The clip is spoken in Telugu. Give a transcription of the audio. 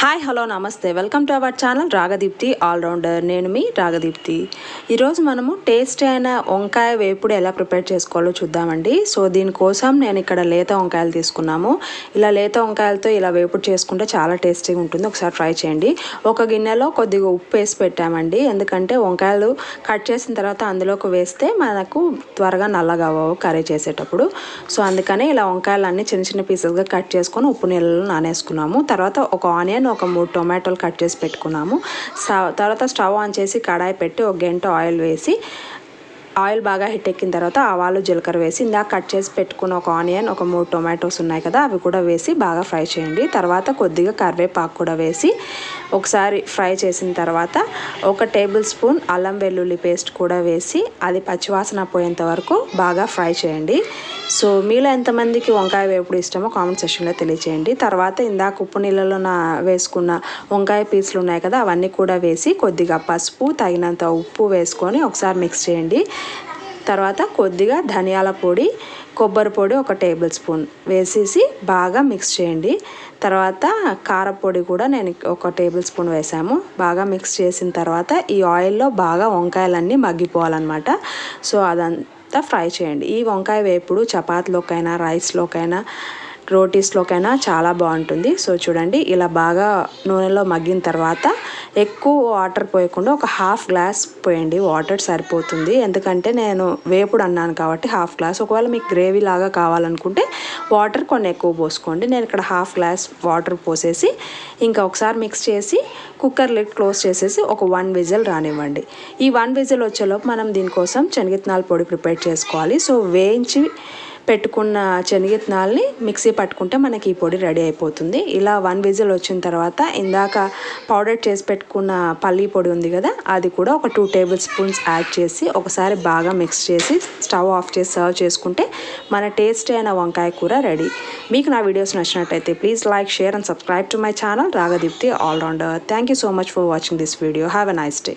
Hi hello namaste. Welcome to our channel Ragadeepti allrounder నేను మీ రాగదీప్తి ఈరోజు మనము టేస్ట్ అయిన వంకాయ వేపుడు ఎలా ప్రిపేర్ చేసుకోవాలో చూద్దామండి. సో దీనికోసం నేను ఇక్కడ లేత వంకాయలు తీసుకున్నాము. ఇలా లేత వంకాయలతో ఇలా వేపుడు చేసుకుంటే చాలా టేస్టీగా ఉంటుంది. ఒకసారి ట్రై చేయండి. ఒక గిన్నెలో కొద్దిగా ఉప్పు వేసి పెట్టామండి. ఎందుకంటే వంకాయలు కట్ చేసిన తర్వాత అందులోకి వేస్తే మనకు త్వరగా నల్లగా అవ్వవు కర్రీ చేసేటప్పుడు. సో అందుకని ఇలా వంకాయలన్నీ చిన్న చిన్న పీసెస్గా కట్ చేసుకొని ఉప్పు నీళ్ళలో నానేసుకున్నాము. తర్వాత ఒక ఆనియన్ ఒక మూడు టొమాటోలు కట్ చేసి పెట్టుకున్నాము. తర్వాత స్టవ్ ఆన్ చేసి కడాయి పెట్టి ఒక గంట ఆయిల్ వేసి ఆయిల్ బాగా హిట్ ఎక్కిన తర్వాత ఆవాలు జీలకర్ర వేసి ఇందాక కట్ చేసి పెట్టుకున్న ఒక ఆనియన్ ఒక మూడు టొమాటోస్ ఉన్నాయి కదా అవి కూడా వేసి బాగా ఫ్రై చేయండి. తర్వాత కొద్దిగా కరివేపాకు కూడా వేసి ఒకసారి ఫ్రై చేసిన తర్వాత ఒక టేబుల్ స్పూన్ అల్లం వెల్లుల్లి పేస్ట్ కూడా వేసి అది పచ్చివాసన పోయేంత వరకు బాగా ఫ్రై చేయండి. సో మీలో ఎంతమందికి వంకాయ వేపుడు ఇష్టమో కామెంట్ సెక్షన్లో తెలియచేయండి. తర్వాత ఇందాక ఉప్పు నీళ్ళలో నా వేసుకున్న వంకాయ పీసులు ఉన్నాయి కదా అవన్నీ కూడా వేసి కొద్దిగా పసుపు తగినంత ఉప్పు వేసుకొని ఒకసారి మిక్స్ చేయండి. తర్వాత కొద్దిగా ధనియాల పొడి కొబ్బరి పొడి ఒక టేబుల్ స్పూన్ వేసేసి బాగా మిక్స్ చేయండి. తర్వాత కారపొడి కూడా నేను ఒక టేబుల్ స్పూన్ వేసాము. బాగా మిక్స్ చేసిన తర్వాత ఈ ఆయిల్లో బాగా వంకాయలన్నీ మగ్గిపోవాలన్నమాట. సో అదంతా ఫ్రై చేయండి. ఈ వంకాయ వేపుడు చపాతీలోకైనా రైస్లోకైనా రోటీస్లోకైనా చాలా బాగుంటుంది. సో చూడండి ఇలా బాగా నూనెలో మగ్గిన తర్వాత ఎక్కువ వాటర్ పోయకుండా ఒక హాఫ్ గ్లాస్ పోయండి. వాటర్ సరిపోతుంది. ఎందుకంటే నేను వేపుడు అన్నాను కాబట్టి హాఫ్ గ్లాస్. ఒకవేళ మీకు గ్రేవీ లాగా కావాలనుకుంటే వాటర్ కొన్ని ఎక్కువ పోసుకోండి. నేను ఇక్కడ హాఫ్ గ్లాస్ వాటర్ పోసేసి ఇంకా ఒకసారి మిక్స్ చేసి కుక్కర్ లిడ్ క్లోజ్ చేసేసి ఒక వన్ విజిల్ రానివ్వండి. ఈ వన్ విజిల్ వచ్చేలోపు మనం దీనికోసం శనగిత్తనాల పొడి ప్రిపేర్ చేసుకోవాలి. సో వేయించి పెట్టుకున్న శనగిత్తనాల్ని మిక్సీ పట్టుకుంటే మనకి ఈ పొడి రెడీ అయిపోతుంది. ఇలా వన్ విజిల్ వచ్చిన తర్వాత ఇందాక పౌడర్ చేసి పెట్టుకున్న పల్లీ పొడి ఉంది కదా అది కూడా ఒక టూ టేబుల్ స్పూన్స్ యాడ్ చేసి ఒకసారి బాగా మిక్స్ చేసి స్టవ్ ఆఫ్ చేసి సర్వ్ చేసుకుంటే మన టేస్ట్ అయిన వంకాయ కూర రెడీ. మీకు నా వీడియోస్ నచ్చినట్టయితే please like share and subscribe to my channel. Ragadeepti allrounder. Thank you so much for watching this video. Have a nice day.